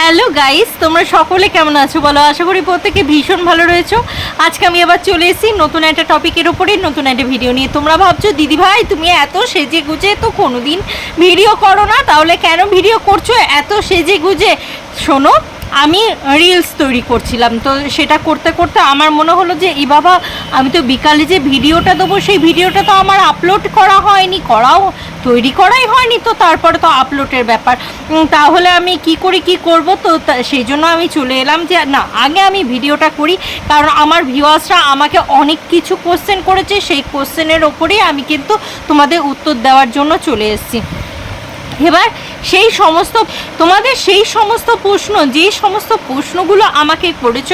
Hello guys, তোমরা সকলে কেমন আছো বলো? আশা করি প্রত্যেকে ভীষণ ভালো রয়েছো। আজকে আমি আবার চলে এসেছি নতুন একটা টপিকের ওপরে নতুন একটা ভিডিও নিয়ে। তোমরা ভাবছ, দিদি ভাই, তুমি এত সেজে গুজে তো কোনো দিন ভিডিও করো না, তাহলে কেন ভিডিও করছ? এত সেজে গুজে। শোনো আমি রিলস তৈরি করছিলাম। তো সেটা করতে করতে আমার মনে হলো যে, এই বাবা, আমি তো বিকালে যে ভিডিওটা দেবো, সেই ভিডিওটা তো আমার আপলোড করা হয়নি, করাও, তৈরি করাই হয়নি, তো তারপরে তো আপলোডের ব্যাপার। তাহলে আমি কি করি, কি করব? তো সেই জন্য আমি চলে এলাম যে, না, আগে আমি ভিডিওটা করি। কারণ আমার ভিউয়ার্সরা আমাকে অনেক কিছু কোশ্চেন করেছে, সেই কোশ্চেনের ওপরেই আমি কিন্তু তোমাদের উত্তর দেওয়ার জন্য চলে এসেছি। এবার সেই সমস্ত, তোমাদের সেই সমস্ত প্রশ্ন, যে সমস্ত প্রশ্নগুলো আমাকে করেছ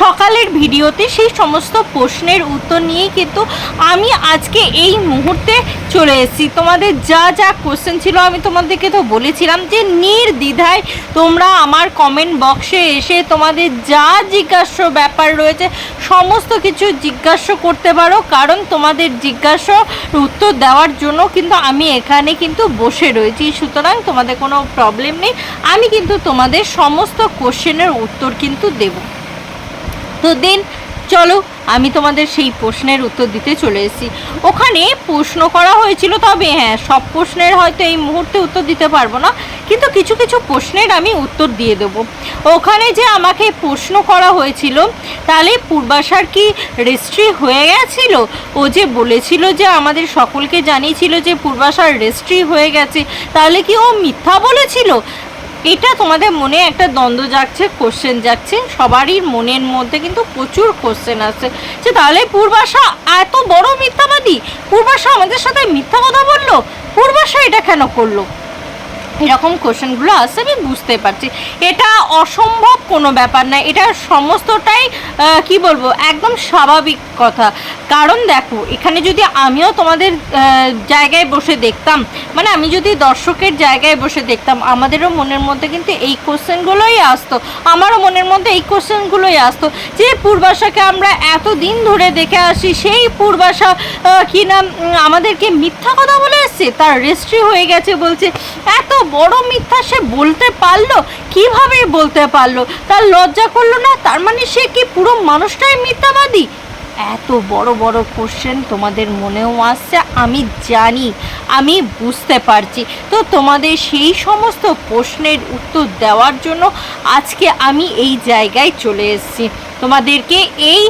সকালের ভিডিওতে, সেই সমস্ত প্রশ্নের উত্তর নিয়েই কিন্তু আমি আজকে এই মুহূর্তে চলে এসেছি। তোমাদের যা যা কোশ্চেন ছিল আমি তোমাদেরকে তো বলেছিলাম যে নির্দ্বিধায় তোমরা আমার কমেন্ট বক্সে এসে তোমাদের যা জিজ্ঞাস্য ব্যাপার রয়েছে, সমস্ত কিছু জিজ্ঞাসা করতে পারো। কারণ তোমাদের জিজ্ঞাসা উত্তর দেওয়ার জন্য কিন্তু আমি এখানে কিন্তু বসে রয়েছি। সুতরাং তোমাদের কোনো প্রবলেম নেই। আমি কিন্তু তোমাদের সমস্ত কোশ্চেনের উত্তর কিন্তু দেব। তো দেন, চলো, আমি তোমাদের সেই প্রশ্নের উত্তর দিতে চলে এসেছি। ওখানে প্রশ্ন করা হয়েছিল, তবে হ্যাঁ সব প্রশ্নের হয়তো এই মুহূর্তে উত্তর দিতে পারব না। কিন্তু কিছু কিছু প্রশ্নের আমি উত্তর দিয়ে দেবো। ওখানে যে আমাকে প্রশ্ন করা হয়েছিল, তাহলে পূর্বাশার কি রেজিস্ট্রি হয়ে গেছিল? ও যে বলেছিল যে আমাদের সকলকে জানিয়েছিল যে পূর্বাশার রেজিস্ট্রি হয়ে গেছে, তাহলে কি ও মিথ্যা বলেছিল? এটা তোমাদের মনে একটা দ্বন্দ্ব যাচ্ছে কোশ্চেন যাচ্ছে। সবারই মনের মধ্যে কিন্তু প্রচুর কোশ্চেন আসছে যে তাহলে পূর্বাশা এত বড় মিথ্যাবাদী? পূর্বাশা আমাদের সাথে মিথ্যা কথা বলল? পূর্বাশা এটা কেন করল? এরকম কোশ্চেনগুলো আসছে আমি বুঝতে পারছি। এটা অসম্ভব কোনো ব্যাপার না, এটা সমস্তটাই কি বলব, একদম স্বাভাবিক কথা। কারণ দেখো, এখানে যদি আমিও তোমাদের জায়গায় বসে দেখতাম মানে আমি যদি দর্শকের জায়গায় বসে দেখতাম, আমাদেরও মনের মধ্যে কিন্তু এই কোশ্চেনগুলোই আসতো, আমারও মনের মধ্যে এই কোশ্চেনগুলোই আসতো, যে পূর্বাশাকে আমরা এত দিন ধরে দেখে আসি, সেই পূর্বাশা কি না আমাদেরকে মিথ্যা কথা বলে এসছে তার রেজিস্ট্রি হয়ে গেছে বলছে, এত বড় মিথ্যা সে বলতে পারল? কীভাবে বলতে পারল? তার লজ্জা করল না? তার মানে সে কি পুরো মানুষটাই মিথ্যাবাদী? এত বড় বড় কোশ্চেন তোমাদের মনেও আসছে, আমি জানি, আমি বুঝতে পারছি। তো তোমাদের সেই সমস্ত প্রশ্নের উত্তর দেওয়ার জন্য আজকে আমি এই জায়গায় চলে এসেছি। তোমাদেরকে এই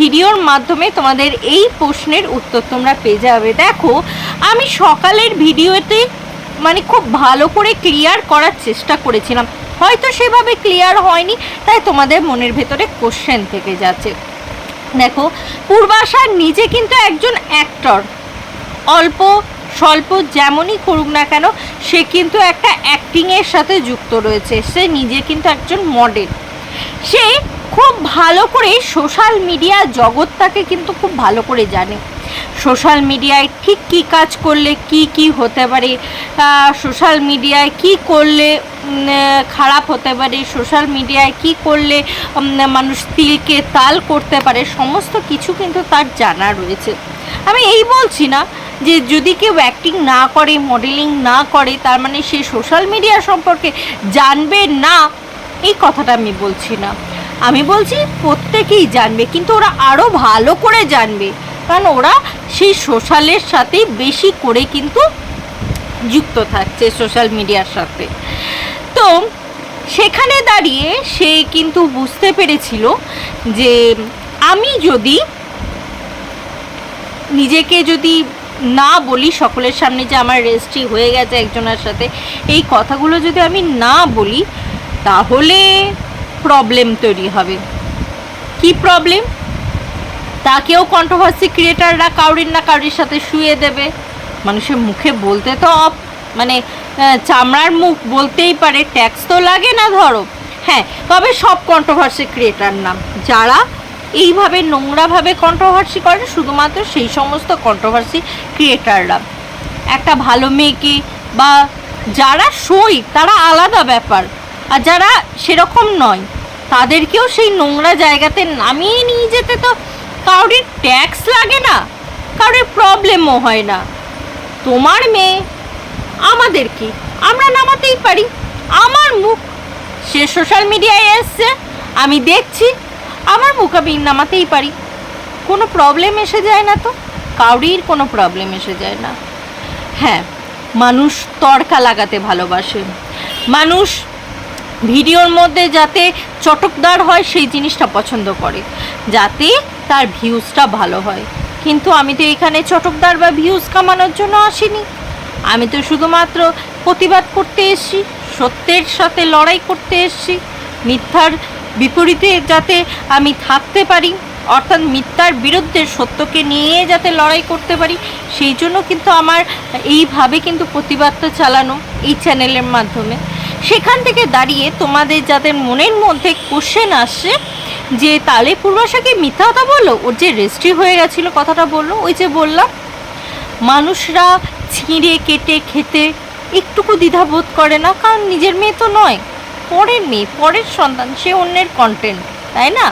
ভিডিওর মাধ্যমে তোমাদের এই প্রশ্নের উত্তর তোমরা পেয়ে যাবে। দেখো, আমি সকালের ভিডিওতে মানে খুব ভালো করে ক্লিয়ার করার চেষ্টা করেছিলাম। হয়তো সেভাবে ক্লিয়ার হয়নি, তাই তোমাদের মনের ভেতরে কোশ্চেন থেকে যাচ্ছে। দেখো পূর্বাশা নিজে কিন্তু একজন অ্যাক্টর অল্প, স্বল্প যেমনই করুক না কেন, সে কিন্তু একটা অ্যাক্টিংয়ের সাথে যুক্ত রয়েছে। সে নিজে কিন্তু একজন মডেল সে খুব ভালো করে সোশ্যাল মিডিয়া জগৎটাকে কিন্তু খুব ভালো করে জানে। সোশ্যাল মিডিয়ায় ঠিক কী কাজ করলে কি কি হতে পারে? সোশ্যাল মিডিয়ায় কি করলে খারাপ হতে পারে? সোশ্যাল মিডিয়ায় কি করলে মানুষ তিলকে তাল করতে পারে? সমস্ত কিছু কিন্তু তার জানা রয়েছে। আমি এই বলছি না যে যদি কেউ অ্যাক্টিং না করে মডেলিং না করে, তার মানে সে সোশ্যাল মিডিয়া সম্পর্কে জানবে না, এই কথাটা আমি বলছি না। আমি বলছি প্রত্যেকেই জানবে, কিন্তু ওরা আরও ভালো করে জানবে। কারণ ওরা সেই সোশ্যালের সাথেই বেশি করে কিন্তু যুক্ত থাকছে সোশ্যাল মিডিয়ার সাথে। তো সেখানে দাঁড়িয়ে সে কিন্তু বুঝতে পেরেছিল যে আমি যদি নিজেকে যদি না বলি সকলের সামনে যে আমার রেজিস্ট্রি হয়ে গেছে একজনের সাথে, এই কথাগুলো যদি আমি না বলি, তাহলে প্রবলেম তৈরি হবে। কি প্রবলেম তাকেও কন্ট্রোভার্সি ক্রিয়েটাররা কাউরির না কাউরির সাথে শুয়ে দেবে। মানুষের মুখে বলতে তো মানে চামড়ার মুখ বলতেই পারে ট্যাক্স তো লাগে না ধরো। হ্যাঁ তবে সব কন্ট্রোভার্সি ক্রিয়েটার নাম। যারা এইভাবে নোংরাভাবে কন্ট্রোভার্সি করে, শুধুমাত্র সেই সমস্ত কন্ট্রোভার্সি ক্রিয়েটাররা একটা ভালো মেয়েকে বা যারা সই, তারা আলাদা ব্যাপার। আর যারা সেরকম নয়, তাদেরকেও সেই নোংরা জায়গাতে নামিয়ে নিয়ে যেতে তো কারোর ট্যাক্স লাগে না কারোর প্রবলেমও হয় না। তোমার মেয়ে আমাদের কি আমরা নামাতেই পারি। আমার মুখ, সে সোশ্যাল মিডিয়ায় এসছে, আমি দেখছি, আমার মুখ আমি নামাতেই পারি। কোনো প্রবলেম এসে যায় না তো, কাউরির কোনো প্রবলেম এসে যায় না। হ্যাঁ মানুষ তড়কা লাগাতে ভালোবাসে। মানুষ ভিডিওর মধ্যে যাতে চটকদার হয়, সেই জিনিসটা পছন্দ করে। যাতে তার ভিউজটা ভালো হয়। কিন্তু আমি তো এখানে চটকদার বা ভিউজ কামানোর জন্য আসিনি। আমি তো শুধুমাত্র প্রতিবাদ করতে এসেছি, সত্যের সাথে লড়াই করতে এসেছি। মিথ্যার বিপরীতে যাতে আমি থাকতে পারি, অর্থাৎ মিথ্যার বিরুদ্ধে সত্যকে নিয়ে যাতে লড়াই করতে পারি, সেই জন্য কিন্তু আমার এইভাবে কিন্তু প্রতিবাদটা চালানো এই চ্যানেলের মাধ্যমে। সেখান থেকে দাঁড়িয়ে তোমাদের যাদের মনের মধ্যে কোশ্চেন আসছে যে তালে পূর্বাশাকে মিথ্যা কথা বলল, ওর যে রেজিস্ট্রি হয়ে গেছিল কথাটা বলল, ওই যে বললাম, মানুষরা ছিঁড়ে কেটে খেতে একটুকু দ্বিধাবোধ করে না, কারণ নিজের মেয়ে তো নয়, পরের মেয়ে, পরের সন্তান, সে অন্যের কন্টেন্ট তাই না?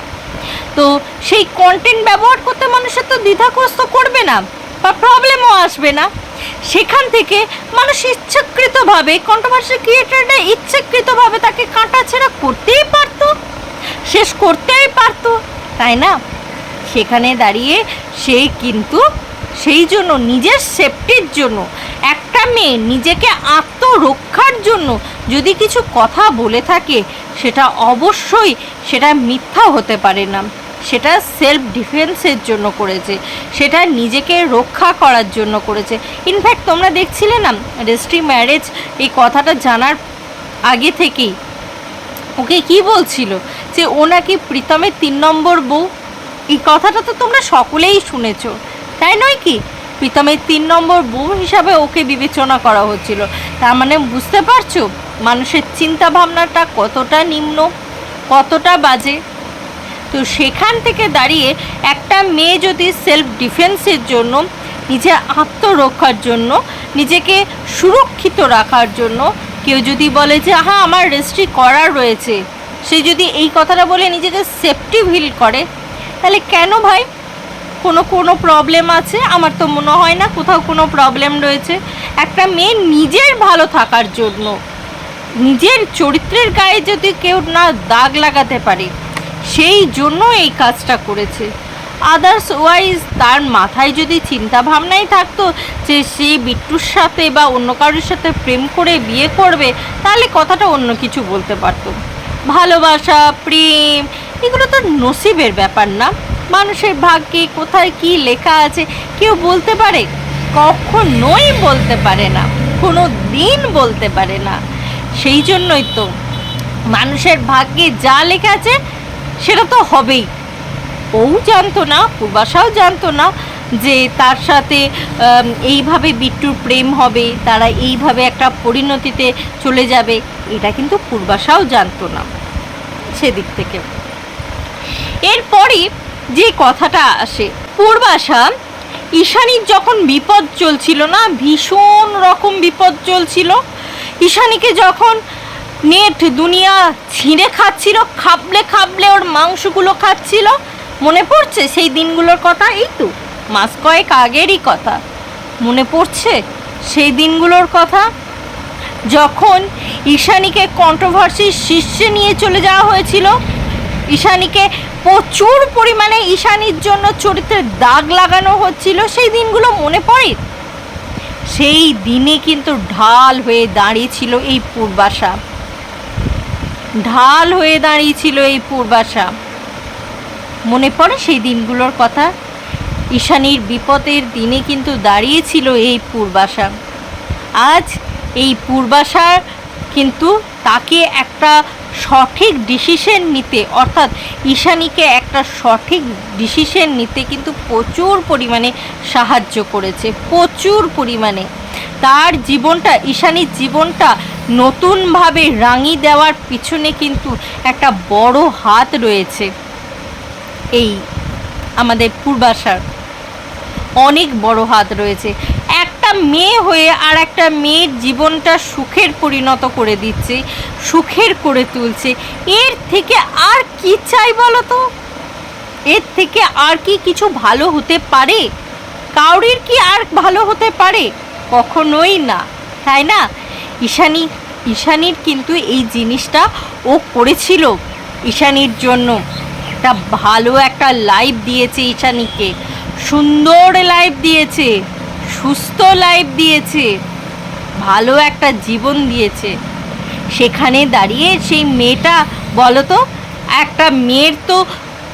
তো সেই কন্টেন্ট ব্যবহার করতে মানুষের তো দ্বিধাগ্রস্ত করবে না, বা প্রবলেমও আসবে না। সেখান থেকে মানুষ ইচ্ছাকৃতভাবে কন্ট্রোভার্সি ক্রিয়েটাররা ইচ্ছাকৃতভাবে তাকে কাটাছেড়া করতেই পারতো। শেষ করতেই পারতো, তাই না? সেখানে দাঁড়িয়ে সে কিন্তু সেই জন্য, নিজের সেফটির জন্য, একটা মেয়ে নিজেকে আত্মরক্ষার জন্য যদি কিছু কথা বলে থাকে, সেটা অবশ্যই সেটা মিথ্যা হতে পারে না। সেটা সেলফ ডিফেন্সের জন্য করেছে, সেটা নিজেকে রক্ষা করার জন্য করেছে। ইনফ্যাক্ট তোমরা দেখছিলে না রেজিস্ট্রি ম্যারেজ এই কথাটা জানার আগে থেকেই, ওকে কি বলছিল? যে ও নাকি প্রীতমের তিন নম্বর বউ। এই কথাটা তো তোমরা সকলেই শুনেছ। তাই নয় কি? প্রীতমের তিন নম্বর বউ হিসাবে ওকে বিবেচনা করা হচ্ছিল। তার মানে বুঝতে পারছ? মানুষের চিন্তা ভাবনাটা কতটা নিম্ন, কতটা বাজে? তো সেখান থেকে দাঁড়িয়ে একটা মেয়ে যদি সেলফ ডিফেন্সের জন্য নিজের আত্মরক্ষার জন্য, নিজেকে সুরক্ষিত রাখার জন্য, কেউ যদি বলে যে হ্যাঁ আমার রেজিস্ট্রি করার রয়েছে। সে যদি এই কথাটা বলে নিজেকে সেফটি ফিল করে, তাহলে কেন ভাই? কোনো কোনো প্রবলেম আছে? আমার তো মনে হয় না কোথাও কোনো প্রবলেম রয়েছে। একটা মেয়ে নিজের ভালো থাকার জন্য, নিজের চরিত্রের গায়ে যদি কেউ না দাগ লাগাতে পারে, সেই জন্য এই কাজটা করেছে। আদার্স ওয়াইজ তার মাথায় যদি চিন্তা ভাবনাই থাকতো যে সে বিট্টুর সাথে বা অন্য কারোর সাথে প্রেম করে বিয়ে করবে, তাহলে কথাটা অন্য কিছু বলতে পারতো। ভালোবাসা, প্রেম, এগুলো তো নসিবের ব্যাপার না। মানুষের ভাগ্যে কোথায় কি লেখা আছে কেউ বলতে পারে, কখনোই বলতে পারে না কোনো দিন বলতে পারে না। সেই জন্যই তো মানুষের ভাগ্যে যা লেখা আছে সেটা তো হবেই। ও জানতো না পূর্বাশাও জানতো না যে তার সাথে এইভাবে বিট্টুর প্রেম হবে, তারা এইভাবে একটা পরিণতিতে চলে যাবে, এটা কিন্তু পূর্বাশাও জানতো না। সেদিক থেকে। এরপরই যে কথাটা আসে, পূর্বাশা, ঈশানীর যখন বিপদ চলছিল না, ভীষণ রকম বিপদ চলছিল। ঈশানীকে যখন নেট দুনিয়া ছিঁড়ে খাচ্ছিল, খাবলে খাবলে ওর মাংসগুলো খাচ্ছিল, মনে পড়ছে সেই দিনগুলোর কথা? এই তো, মাস কয়েক আগেরই কথা। মনে পড়ছে সেই দিনগুলোর কথা? যখন ঈশানীকে কন্ট্রোভার্সির শীর্ষে নিয়ে চলে যাওয়া হয়েছিল, ঈশানীকে প্রচুর পরিমাণে ঈশানীর জন্য চরিত্রের দাগ লাগানো হচ্ছিল, সেই দিনগুলো মনে পড়ে? সেই দিনে কিন্তু ঢাল হয়ে দাঁড়িয়েছিল এই পূর্বাশা। ঢাল হয়ে দাঁড়িয়েছিল এই পূর্বাশা। মনে পড়ে সেই দিনগুলোর কথা? ঈশানীর বিপদের দিনে কিন্তু দাঁড়িয়েছিল এই পূর্বাশা। আজ এই পূর্বাশার কিন্তু তাকে একটা সঠিক ডিসিশন নিতে, অর্থাৎ ঈশানীকে একটা সঠিক ডিসিশন নিতে কিন্তু প্রচুর পরিমাণে সাহায্য করেছে, প্রচুর পরিমাণে। তার জীবনটা, ঈশানীর জীবনটা নতুনভাবে রাঙি দেওয়ার পিছনে কিন্তু একটা বড় হাত রয়েছে এই আমাদের পূর্বাশার। অনেক বড় হাত রয়েছে। মেয়ে হয়ে আর একটা মেয়ের জীবনটা সুখের পরিণত করে দিচ্ছে, সুখের করে তুলছে। এর থেকে আর কি চাই বলো তো? এর থেকে আর কি কিছু ভালো হতে পারে? কাউরির কি আর ভালো হতে পারে? কখনোই না, তাই না? ঈশানী, ঈশানীর কিন্তু এই জিনিসটা ও করেছিল ঈশানীর জন্য। একটা ভালো একটা লাইফ দিয়েছে ঈশানীকে। সুন্দর লাইফ দিয়েছে। সুস্থ লাইফ দিয়েছে, ভালো একটা জীবন দিয়েছে। সেখানে দাঁড়িয়ে সেই মেয়েটা বলো তো একটা মেয়ের তো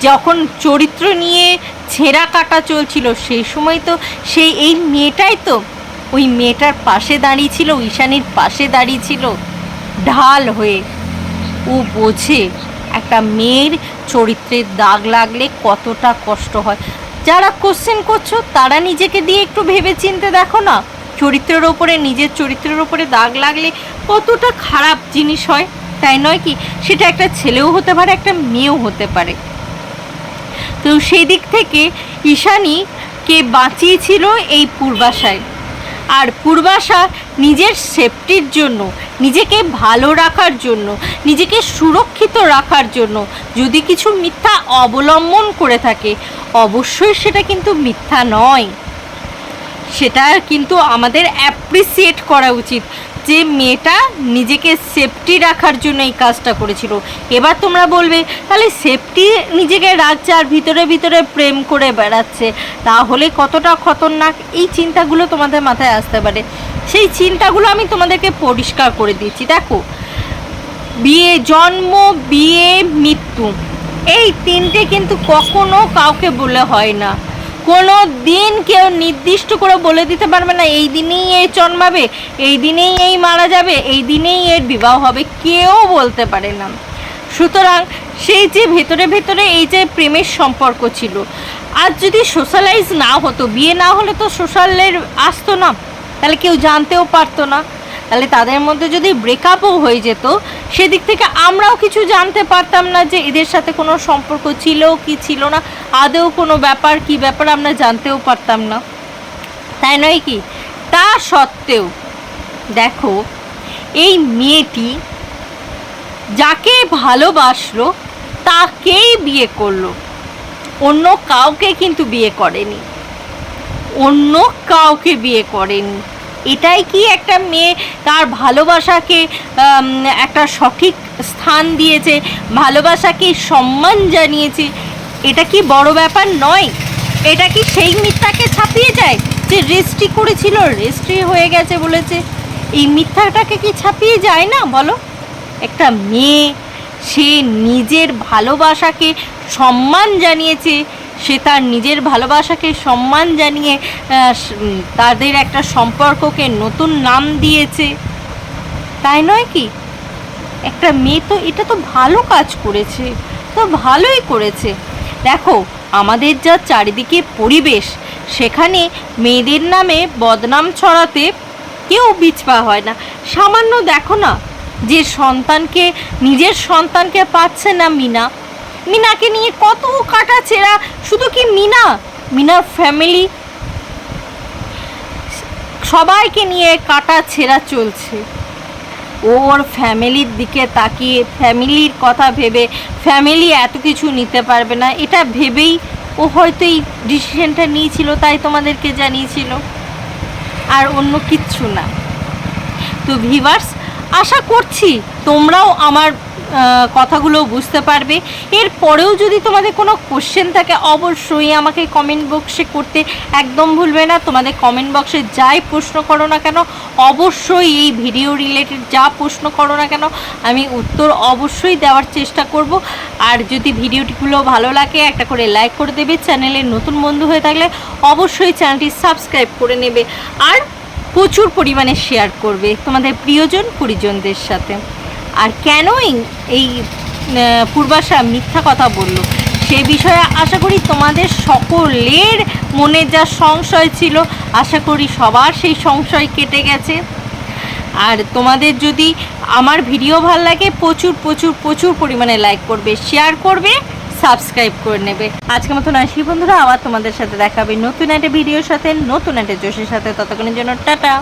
যখন চরিত্র নিয়ে ছেঁড়া কাটা চলছিল, সেই সময় তো সেই, এই মেয়েটাই তো, ওই মেয়েটার পাশে দাঁড়িয়েছিল ঈশানীর পাশে দাঁড়িয়েছিল ঢাল হয়ে। ও বোঝে, একটা মেয়ের চরিত্রের দাগ লাগলে কতটা কষ্ট হয়। যারা কোশ্চেন করছ, তারা নিজেকে দিয়ে একটু ভেবে চিনতে দেখো না। চরিত্রের ওপরে, নিজের চরিত্রের ওপরে দাগ লাগলে কতটা খারাপ জিনিস হয়। তাই নয় কি, সেটা একটা ছেলেও হতে পারে, একটা মেয়েও হতে পারে। তো সেই দিক থেকে ঈশানীকে বাঁচিয়েছিল এই পূর্বাশায়। আর পূর্বাশা নিজের সেফটির জন্য, নিজেকে ভালো রাখার জন্য, নিজেকে সুরক্ষিত রাখার জন্য যদি কিছু মিথ্যা অবলম্বন করে থাকে, অবশ্যই সেটা কিন্তু মিথ্যা নয়। সেটা কিন্তু আমাদের অ্যাপ্রিসিয়েট করা উচিত। যে মেয়েটা নিজেকে সেফটি রাখার জন্য এই কাজটা করেছিল। এবার তোমরা বলবে, তাহলে সেফটি নিজেকে রাখছে আর ভিতরে ভিতরে প্রেম করে বেড়াচ্ছে, তাহলে কতটা খতরনাক? এই চিন্তাগুলো তোমাদের মাথায় আসতে পারে। সেই চিন্তাগুলো আমি তোমাদেরকে পরিষ্কার করে দিচ্ছি। দেখো, বিয়ে, জন্ম, বিয়ে, মৃত্যু, এই তিনটে কিন্তু কখনো কাউকে বলে হয় না। কোনো দিন কেউ নির্দিষ্ট করে বলে দিতে পারবে না, এই দিনেই এই জন্মাবে, এই দিনেই এই মারা যাবে, এই দিনেই এর বিবাহ হবে। কেউ বলতে পারে না। সুতরাং সেই যে ভেতরে ভেতরে এই যে প্রেমের সম্পর্ক ছিল আর যদি সোশ্যালাইজ না হতো, বিয়ে না হলে তো সোশ্যালের আসতো না, তাহলে কেউ জানতেও পারতো না। তাহলে তাদের মধ্যে যদি ব্রেকআপও হয়ে যেত, সেদিক থেকে আমরাও কিছু জানতে পারতাম না যে এদের সাথে কোনো সম্পর্ক ছিল কি ছিল না। আদৌ কোনো ব্যাপার, কি ব্যাপার আমরা জানতেও পারতাম না। তাই নয় কি? তা সত্ত্বেও, দেখো, এই মেয়েটি যাকে ভালোবাসলো, তাকেই বিয়ে করল। অন্য কাউকে কিন্তু বিয়ে করেনি। অন্য কাউকে বিয়ে করেনি। এটাই কি একটা মেয়ে তার ভালোবাসাকে একটা সঠিক স্থান দিয়েছে, ভালোবাসাকে সম্মান জানিয়েছে? এটা কি বড় ব্যাপার নয়? এটা কি সেই মিথ্যাকে ছাপিয়ে যায় যে রেজিস্ট্রি করেছিল? রেজিস্ট্রি হয়ে গেছে বলেছে। এই মিথ্যাটাকে কি ছাপিয়ে যায় না বলো? একটা মেয়ে, সে নিজের ভালোবাসাকে সম্মান জানিয়েছে। সে তার নিজের ভালোবাসাকে সম্মান জানিয়ে তাদের একটা সম্পর্ককে নতুন নাম দিয়েছে। তাই নয় কি? একটা মেয়ে তো এটা তো ভালো কাজ করেছে, তো ভালোই করেছে। দেখো, আমাদের যা চারিদিকে পরিবেশ, সেখানে মেয়েদের নামে বদনাম ছড়াতে কেউ বিচপা হয় না। সামান্য দেখো না, যে সন্তানকে, নিজের সন্তানকে পাচ্ছে না মিনা। মিনাকে নিয়ে কত কাটা ছেঁড়া, শুধু কি মিনা? মিনার ফ্যামিলি সবাইকে নিয়ে কাটা ছেঁড়া চলছে। ওর ফ্যামিলির দিকে তাকিয়ে, ফ্যামিলির কথা ভেবে, ফ্যামিলি এত কিছু নিতে পারবে না। এটা ভেবেই ও হয়তো এই ডিসিশনটা নিয়েছিল, তাই তোমাদেরকে জানিয়েছিল। আর অন্য কিচ্ছু না। তো ভিভার্স আশা করছি তোমরাও আমার কথাগুলো বুঝতে পারবে। এরপরেও যদি তোমাদের কোনো কোশ্চেন থাকে, অবশ্যই আমাকে কমেন্ট বক্সে করতে একদম ভুলবে না। তোমাদের কমেন্ট বক্সে যাই প্রশ্ন করো না কেন, অবশ্যই এই ভিডিও রিলেটেড যা প্রশ্ন করো না কেন, আমি উত্তর অবশ্যই দেওয়ার চেষ্টা করব। আর যদি ভিডিওটিগুলো ভালো লাগে, একটা করে লাইক করে দেবে। চ্যানেলের নতুন বন্ধু হয়ে থাকলে অবশ্যই চ্যানেলটি সাবস্ক্রাইব করে নেবে। আর প্রচুর পরিমাণে শেয়ার করবে তোমাদের প্রিয়জন, পরিজনদের সাথে। আর কেনই এই পূর্বাশা মিথ্যা কথা বলল? সে বিষয়ে আশা করি তোমাদের সকলের মনে যা সংশয় ছিল, আশা করি সবার সেই সংশয় কেটে গেছে। আর তোমাদের যদি আমার ভিডিও ভালো লাগে, প্রচুর প্রচুর প্রচুর পরিমাণে লাইক করবে শেয়ার করবে সাবস্ক্রাইব করে নেবে। আজকের মতন আসি বন্ধুরা, আবার তোমাদের সাথে দেখাবে নতুন একটা ভিডিওর সাথে, নতুন একটা জোশের সাথে। ততক্ষণের জন্য টাটা।